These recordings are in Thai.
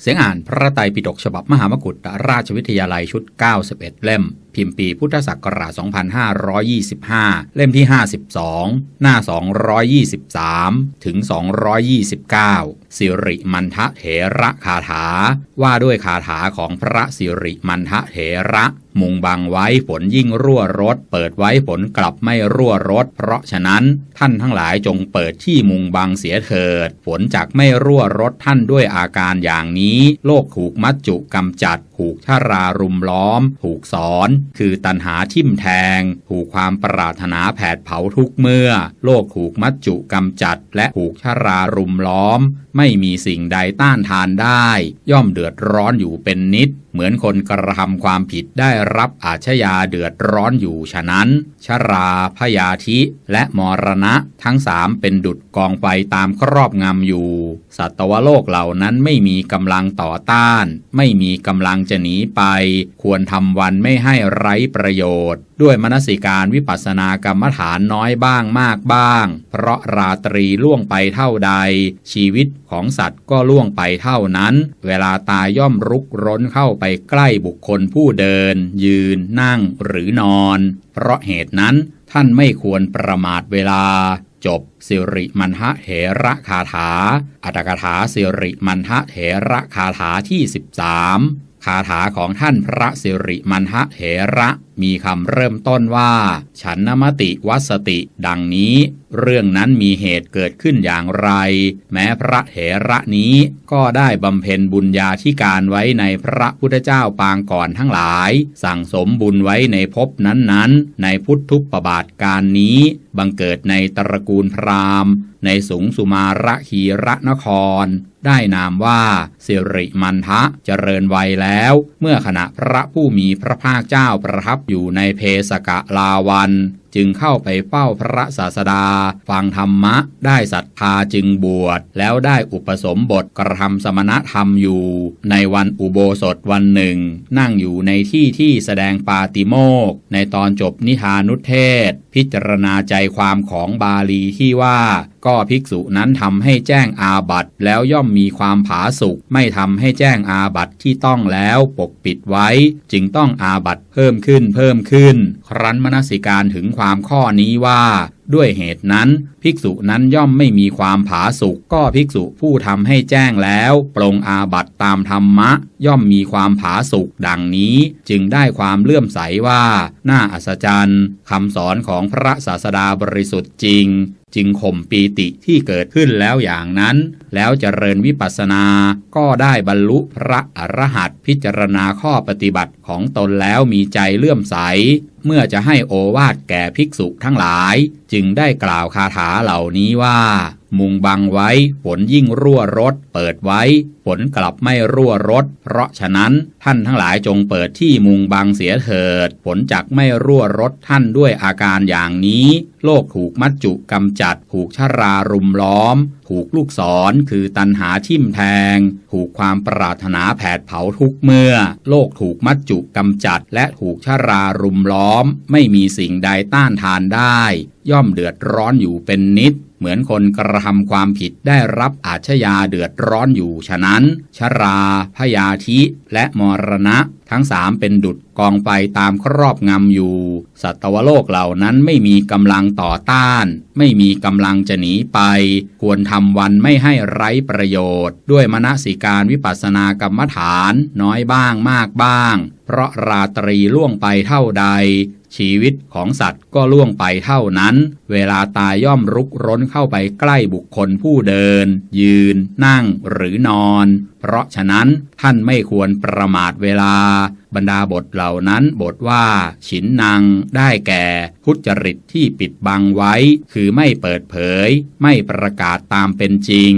เสียงอ่านพระไตรปิฎกฉบับมหามกุฏราชวิทยาลัยชุด 91 เล่ม พิมพ์ปีพุทธศักราช 2525 เล่มที่ 52 หน้า 223 ถึง 229 สิริมันทะเถระคาถา ว่าด้วยคาถาของพระสิริมันทะเถระ มุงบังไว้ฝนยิ่งรั่วรถ เปิดไว้ฝนกลับไม่รั่วรถ เพราะฉะนั้นท่านทั้งหลายจงเปิดที่มุงบังเสียเถิดฝนจากไม่รั่วรถท่านด้วยอาการอย่างนี้ โลกถูกมัจจุกำจัด ถูกชารารุมล้อม ถูกสอน คือตันหาทิ่มแทง ถูกความปรารถนาแผดเผาทุกเมื่อ โลกถูกมัจจุกำจัด และถูกชารารุมล้อมไม่มีสิ่งใดต้านทานได้ ย่อมเดือดร้อนอยู่เป็นนิด เหมือนคนกระทำความผิดได้รับอาชญาเดือดร้อนอยู่ฉะนั้น ชราพยาธิ และมรณะทั้งสามเป็นดุดกองไฟตามครอบงำอยู่ สัตวโลกเหล่านั้นไม่มีกำลังต่อต้าน ไม่มีกำลังจะหนีไป ควรทำวันไม่ให้ไร้ประโยชน์ ด้วยมนสิการวิปัสสนากรรมฐานน้อยบ้างมากบ้าง เพราะราตรีล่วงไปเท่าใด ชีวิตของสัตว์ก็ล่วงไปเท่านั้น เวลาตายย่อมรุกร้นเข้าไปใกล้บุคคลผู้เดิน ยืน นั่งหรือนอน เพราะเหตุนั้นท่านไม่ควรประมาทเวลา จบสิริมันทะเหระคาถา อัตถกถาสิริมันทะเหระคาถาที่ 13าถาของท่านพระสิริมันทะเหระมีคำเริ่มต้นว่า ฉันนมติวัสติ ดังนี้ เรื่องนั้นมีเหตุเกิดขึ้นอย่างไร แม้พระเหระนี้ก็ได้บำเพ็ญบุญญาธิการไว้ในพระพุทธเจ้าปางก่อนทั้งหลาย สั่งสมบุญไว้ในภพนั้นๆ ในพุทธุปบาทการนี้ บังเกิดในตระกูลพราหมณ์ ในสูงสุมาระคีระนคร ได้นามว่าสิริมันทะเจริญวัยแล้ว เมื่อขณะพระผู้มีพระภาคเจ้าประทับอยู่ในเพสกะลาวัน จึงเข้าไปเฝ้าพระศาสดา ฟังธรรมะ ได้ศรัทธาจึงบวช แล้วได้อุปสมบทกระทำสมณธรรมอยู่ ในวันอุโบสถวันหนึ่ง นั่งอยู่ในที่ที่แสดงปาติโมก ในตอนจบนิทานุเทศ พิจารณาใจความของบาลีที่ว่า ก็ภิกษุนั้นทำให้แจ้งอาบัตแล้วย่อมมีความผาสุกไม่ทำให้แจ้งอาบัตที่ต้องแล้วปกปิดไว้ จึงต้องอาบัตเพิ่มขึ้นเพิ่มขึ้น ครั้นมนสิการถึงความข้อนี้ว่า ด้วยเหตุนั้น ภิกษุนั้นย่อมไม่มีความผาสุกก็ภิกษุผู้ทำให้แจ้งแล้วปรงอาบัตตามธรรมะ ย่อมมีความผาสุกดังนี้จึงได้ความเลื่อมใสว่า น่าอัศจรรย์คำสอนของพระศาสดาบริสุทธิ์จริง จึงข่มปีติที่เกิดขึ้นแล้วอย่างนั้น แล้วเจริญวิปัสสนา ก็ได้บรรลุพระอรหัตพิจารณาข้อปฏิบัติ ของตนแล้วมีใจเลื่อมใส เมื่อจะให้โอวาทแก่ภิกษุทั้งหลาย จึงได้กล่าวคาถาเหล่านี้ว่า มุงบังไว้ ฝนยิ่งรั่วรถ เปิดไว้ ฝนกลับไม่รั่วรถ เพราะฉะนั้นท่านทั้งหลายจงเปิดที่มุงบังเสียเถิด ฝนจักไม่รั่วรถท่านด้วยอาการอย่างนี้ โลกถูกมัจจุกำจัด ถูกชรารุมล้อม ถูกลูกศรคือตันหาทิ่มแทง ถูกความปรารถนาแผดเผาทุกเมื่อ โลกถูกมัจจุกำจัด และถูกชรารุมล้อม ไม่มีสิ่งใดต้านทานได้ ย่อมเดือดร้อนอยู่เป็นนิด เหมือนคนกระทำความผิดได้รับอาชญาเดือดร้อนอยู่ ฉะนั้น ชราพยาธิ และมรณะ ทั้งสามเป็นดุดกองไฟตามครอบงำอยู่ สัตวโลกเหล่านั้นไม่มีกำลังต่อต้าน ไม่มีกำลังจะหนีไป ควรทำวันไม่ให้ไร้ประโยชน์ ด้วยมนสิการวิปัสสนากรรมฐาน น้อยบ้างมากบ้าง เพราะราตรีล่วงไปเท่าใด ชีวิตของสัตว์ก็ล่วงไปเท่านั้น เวลาตายย่อมรุกร้นเข้าไปใกล้บุคคลผู้เดิน ยืน นั่งหรือนอน เพราะฉะนั้นท่านไม่ควรประมาทเวลา บรรดาบทเหล่านั้นบทว่า ฉินนางได้แก่พุจริตที่ปิดบังไว้ คือไม่เปิดเผย ไม่ประกาศตามเป็นจริง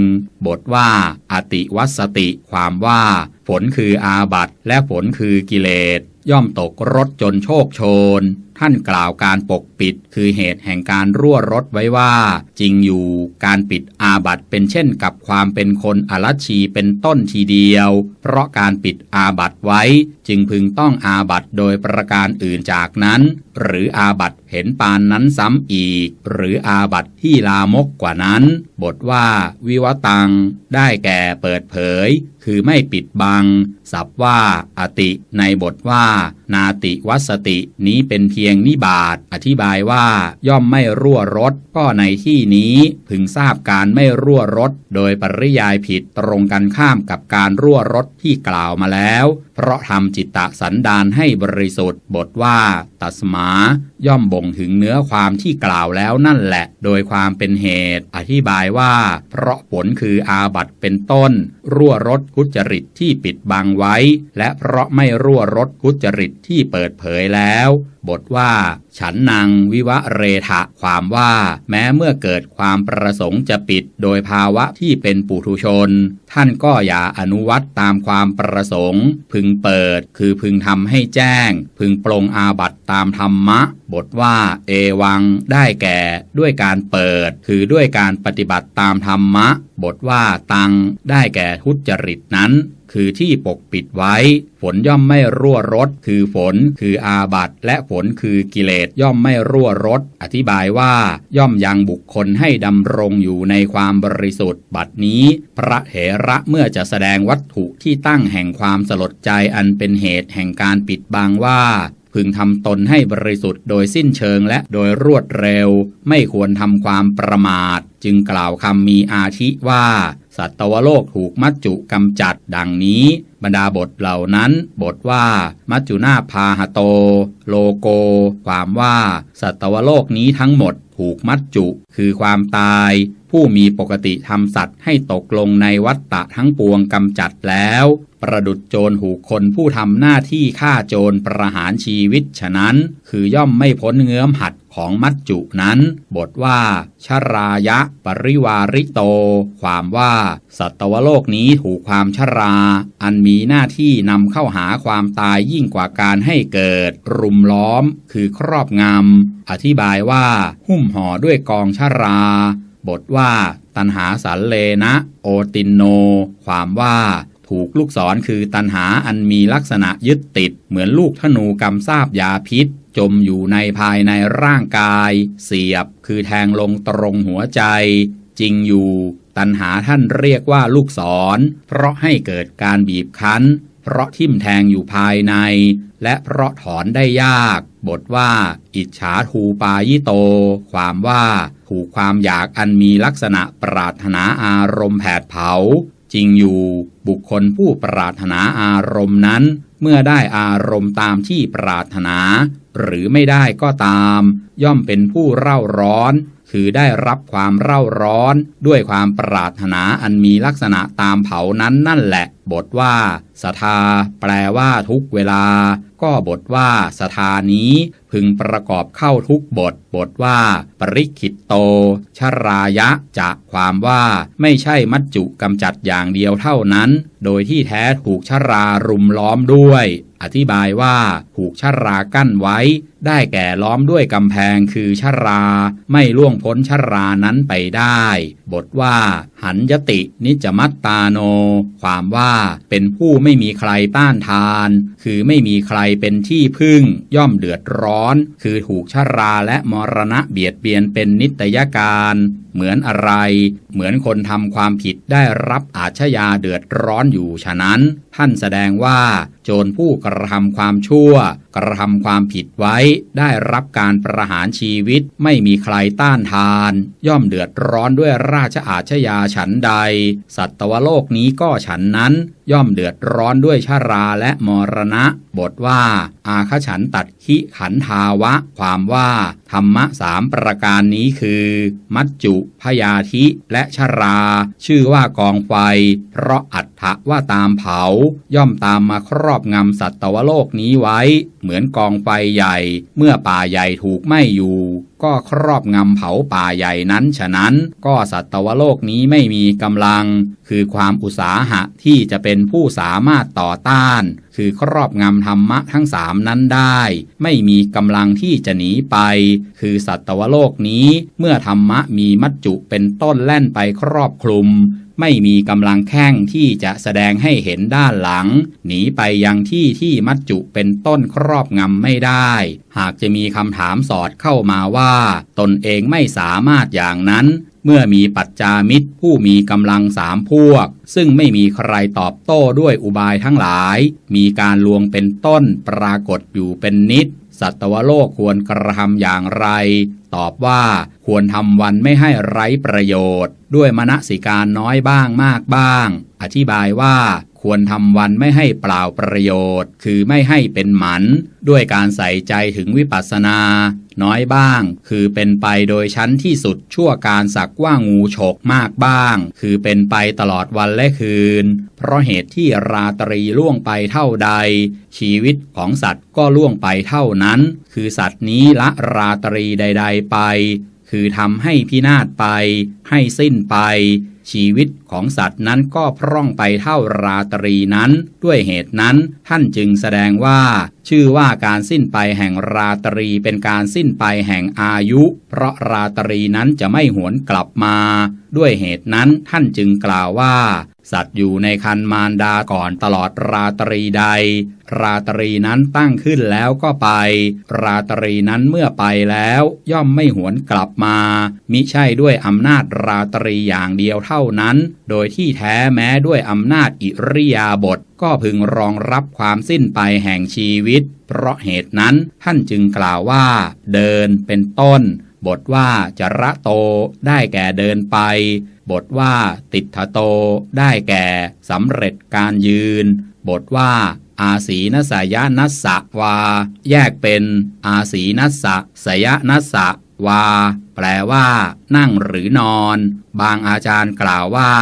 บทว่า อติวัสติ ความว่าฝนคืออาบัตและฝนคือกิเลสย่อมตกรถจนโชคโชน ท่านกล่าวการปกปิด คือเหตุแห่งการรั่วรถไว้ว่า จริงอยู่การปิดอาบัตเป็นเช่นกับความเป็นคนอรัชชีเป็นต้นทีเดียว เพราะการปิดอาบัตไว้ จึงพึงต้องอาบัตโดยประการอื่นจากนั้น หรืออาบัตเห็นปานนั้นซ้ำอีก หรืออาบัตที่ลามกกว่านั้น บทว่า วิวตัง ได้แก่เปิดเผย คือไม่ปิดบังสับว่า อติ ในบทว่า นาติวัสตินี้เป็นเพียงนิบาตอธิบายว่า ย่อมไม่รั่วรถก็ในที่นี้พึงทราบการไม่รั่วรถ โดยปริยายผิดตรงกันข้ามกับการรั่วรถที่กล่าวมาแล้ว เพราะทำจิตตะสันดานให้บริสุทธิ์บทว่าตัสมาย่อมบ่งถึงเนื้อความที่กล่าวแล้วนั่นแหละ โดยความเป็นเหตุ อธิบายว่า เพราะผลคืออาบัตเป็นต้น รั่วรถกุจริตที่ปิดบังไว้ และเพราะไม่รั่วรถกุจริตที่เปิดเผยแล้วบทว่า ฉันนางวิวะเรทะความว่า แม้เมื่อเกิดความประสงค์จะปิดโดยภาวะที่เป็นปุถุชน ท่านก็อย่าอนุวัตตามความประสงค์ พึงเปิด คือพึงทำให้แจ้ง พึงปลงอาบัตตามธรรมะ บทว่า เอวัง ได้แก่ด้วยการเปิด คือด้วยการปฏิบัติตามธรรมะ บทว่าตังได้แก่ทุจริตนั้น คือที่ปกปิดไว้ ฝนย่อมไม่รั่วรถคือฝน คืออาบัตและฝนคือกิเลสย่อมไม่รั่วรถอธิบายว่า ย่อมยังบุคคลให้ดำรงอยู่ในความบริสุทธิ์บัดนี้ พระเถระเมื่อจะแสดงวัตถุที่ตั้งแห่งความสลดใจอันเป็นเหตุแห่งการปิดบังว่าพึงทำตนให้บริสุทธิ์โดยสิ้นเชิงและโดยรวดเร็ว ไม่ควรทำความประมาท จึงกล่าวคำมีอาทิว่าสัตวโลกถูกมัจจุกำจัดดังนี้ บรรดาบทเหล่านั้น บทว่า มัจจุนาพาหโต โลโก ความว่า สัตวโลกนี้ทั้งหมดถูกมัจจุ คือความตาย ผู้มีปกติทำสัตว์ให้ตกลงในวัฏฏะทั้งปวงกำจัดแล้ว ประดุดโจรหูคนผู้ทำหน้าที่ฆ่าโจรประหารชีวิตฉะนั้น คือย่อมไม่พ้นเงื้อมหัด ของมัจจุนั้น บทว่า ชรายะปริวาริโต ความว่า สัตวโลกนี้ถูกความชรา อันมีหน้าที่นำเข้าหาความตายยิ่งกว่าการให้เกิด รุมล้อม คือครอบงำ อธิบายว่า หุ้มห่อด้วยกองชรา บทว่า ตันหาสันเลนะ โอตินโน ความว่าถูกลูกศรคือตันหาอันมีลักษณะยึดติด เหมือนลูกธนูกำซาบยาพิษ จมอยู่ในภายในร่างกาย เสียบคือแทงลงตรงหัวใจ จริงอยู่ ตันหาท่านเรียกว่าลูกศร เพราะให้เกิดการบีบคั้น เพราะทิ่มแทงอยู่ภายใน และเพราะถอนได้ยาก บทว่า อิจฉาทูปายิโต ความว่าถูกความอยากอันมีลักษณะปรารถนาอารมณ์แผดเผา จริงอยู่ บุคคลผู้ปรารถนาอารมณ์นั้น เมื่อได้อารมณ์ตามที่ปรารถนา หรือไม่ได้ก็ตาม ย่อมเป็นผู้เร่าร้อน คือได้รับความเร่าร้อนด้วยความปรารถนาอันมีลักษณะตามเผานั้นนั่นแหละ บทว่าสทาแปลว่าทุกเวลา ก็บทว่าสทานี้ พึงประกอบเข้าทุกบท บทว่า ปริคิตโต ชรายะจะความว่าไม่ใช่มัจจุกำจัดอย่างเดียวเท่านั้น โดยที่แท้ถูกชรารุมล้อมด้วย อธิบายว่าถูกชรากั้นไว้ ได้แก่ล้อมด้วยกำแพงคือชราไม่ล่วงพ้นชรานั้นไปได้ บทว่า หันยตินิจมัตตาโน ความว่าเป็นผู้ไม่มีใครต้านทาน คือไม่มีใครเป็นที่พึ่ง ย่อมเดือดร้อน คือถูกชราและมรณะเบียดเบียนเป็นนิตยการ เหมือนอะไร เหมือนคนทำความผิดได้รับอาชญาเดือดร้อนอยู่ฉะนั้น ท่านแสดงว่า โจรผู้กระทำความชั่วกระทำความผิดไว้ ได้รับการประหารชีวิตไม่มีใครต้านทาน ย่อมเดือดร้อนด้วยราชอาชญาฉันใด สัตวโลกนี้ก็ฉันนั้น ย่อมเดือดร้อนด้วยชาราและมรณะ บทว่า อาคฉันตัดขิขันทาวะ ความว่า ธรรมะสามประการนี้คือ มัจจุพยาธิและชารา ชื่อว่ากองไฟ เพราะอัต ถะว่าตามเผาย่อมตามมาครอบงำสัตวโลกนี้ไว้ เหมือนกองไฟใหญ่ เมื่อป่าใหญ่ถูกไหม้อยู่ ก็ครอบงำเผาป่าใหญ่นั้น ฉะนั้นก็สัตวโลกนี้ไม่มีกำลัง คือความอุตสาหะที่จะเป็นผู้สามารถต่อต้าน คือครอบงำธรรมะทั้งสามนั้นได้ ไม่มีกำลังที่จะหนีไป คือสัตวโลกนี้ เมื่อธรรมะมีมัจจุเป็นต้นแล่นไปครอบคลุม ไม่มีกำลังแข้งที่จะแสดงให้เห็นด้านหลัง หนีไปยังที่ที่มัจจุเป็นต้นครอบงำไม่ได้ หากจะมีคำถามสอดเข้ามาว่า ตนเองไม่สามารถอย่างนั้น เมื่อมีปัจจามิตรผู้มีกำลังสามพวก ซึ่งไม่มีใครตอบโต้ด้วยอุบายทั้งหลาย มีการลวงเป็นต้นปรากฏอยู่เป็นนิด สัตวโลกควรกระทำอย่างไร ตอบว่าควรทำวันไม่ให้ไร้ประโยชน์ ด้วยมณสิการน้อยบ้างมากบ้าง อธิบายว่าควรทำวันไม่ให้เปล่าประโยชน์ คือไม่ให้เป็นหมัน ด้วยการใส่ใจถึงวิปัสสนาน้อยบ้าง คือเป็นไปโดยชั้นที่สุดชั่วการสักว่างูฉกมากบ้าง คือเป็นไปตลอดวันและคืน เพราะเหตุที่ราตรีล่วงไปเท่าใด ชีวิตของสัตว์ก็ล่วงไปเท่านั้น คือสัตว์นี้ละราตรีใด ๆ ไป คือทำให้พินาศไป ให้สิ้นไป ชีวิตของสัตว์นั้นก็พร่องไปเท่าราตรีนั้น ด้วยเหตุนั้นท่านจึงแสดงว่า ชื่อว่าการสิ้นไปแห่งราตรีเป็นการสิ้นไปแห่งอายุ เพราะราตรีนั้นจะไม่หวนกลับมา ด้วยเหตุนั้นท่านจึงกล่าวว่า สัตว์อยู่ในคันมารดาก่อนตลอดราตรีใด ราตรีนั้นตั้งขึ้นแล้วก็ไป ราตรีนั้นเมื่อไปแล้ว ย่อมไม่หวนกลับมา มิใช่ด้วยอำนาจราตรีอย่างเดียวเท่านั้น โดยที่แท้แม้ด้วยอำนาจอิริยาบถก็พึงรองรับความสิ้นไปแห่งชีวิต เพราะเหตุนั้นท่านจึงกล่าวว่า เดินเป็นต้น บทว่าจระโตได้แก่เดินไป บทว่าติทโตได้แก่สำเร็จการยืน บทว่า อาศีนสยนัสสะวา แยกเป็นอาศีนัสสะสยนัสสะวา แปลว่า นั่งหรือนอน บางอาจารย์กล่าวว่า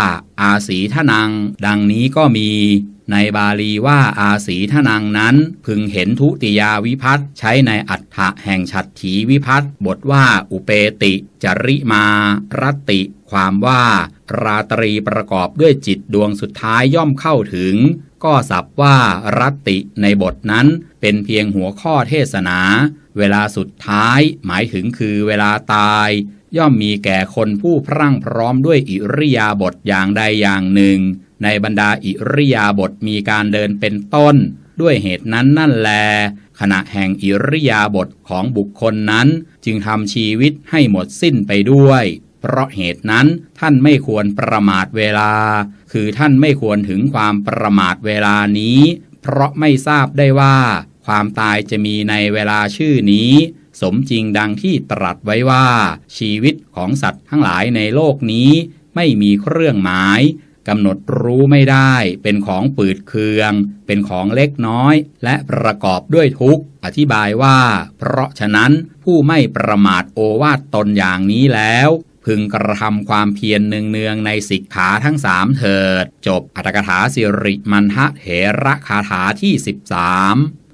อาศีทนัง ดังนี้ก็มี ในบาลีว่าอาศีทนังนั้น พึงเห็นทุติยาวิพัตใช้ในอัฏฐะแห่งฉัตรถีวิพัตบทว่าอุเปติจริมารตติ ความว่า ราตรีประกอบด้วยจิตดวงสุดท้ายย่อมเข้าถึง ก็สับว่ารัตติในบทนั้น เป็นเพียงหัวข้อเทศนา เวลาสุดท้ายหมายถึงคือเวลาตาย ย่อมมีแก่คนผู้พรั่งพร้อมด้วยอิริยาบถอย่างใดอย่างหนึ่ง ในบรรดาอิริยาบถมีการเดินเป็นต้น ด้วยเหตุนั้นนั่นแล ขณะแห่งอิริยาบถของบุคคลนั้น จึงทำชีวิตให้หมดสิ้นไปด้วย เพราะเหตุนั้นท่านไม่ควรประมาทเวลา คือท่านไม่ควรถึงความประมาทเวลานี้ เพราะไม่ทราบได้ว่า ความตายจะมีในเวลาชื่อนี้สมจริงดังที่ตรัสไว้ว่า ชีวิตของสัตว์ทั้งหลายในโลกนี้ ไม่มีเครื่องหมาย กำหนดรู้ไม่ได้ เป็นของปืดเคือง เป็นของเล็กน้อย และประกอบด้วยทุกข์ อธิบายว่า เพราะฉะนั้นผู้ไม่ประมาทโอวาทตนอย่างนี้แล้ว พึงกระทำความเพียรเนืองๆในสิกขาทั้งสามเถิด จบอัตถกถาสิริมันทะเหระคาถาที่ 13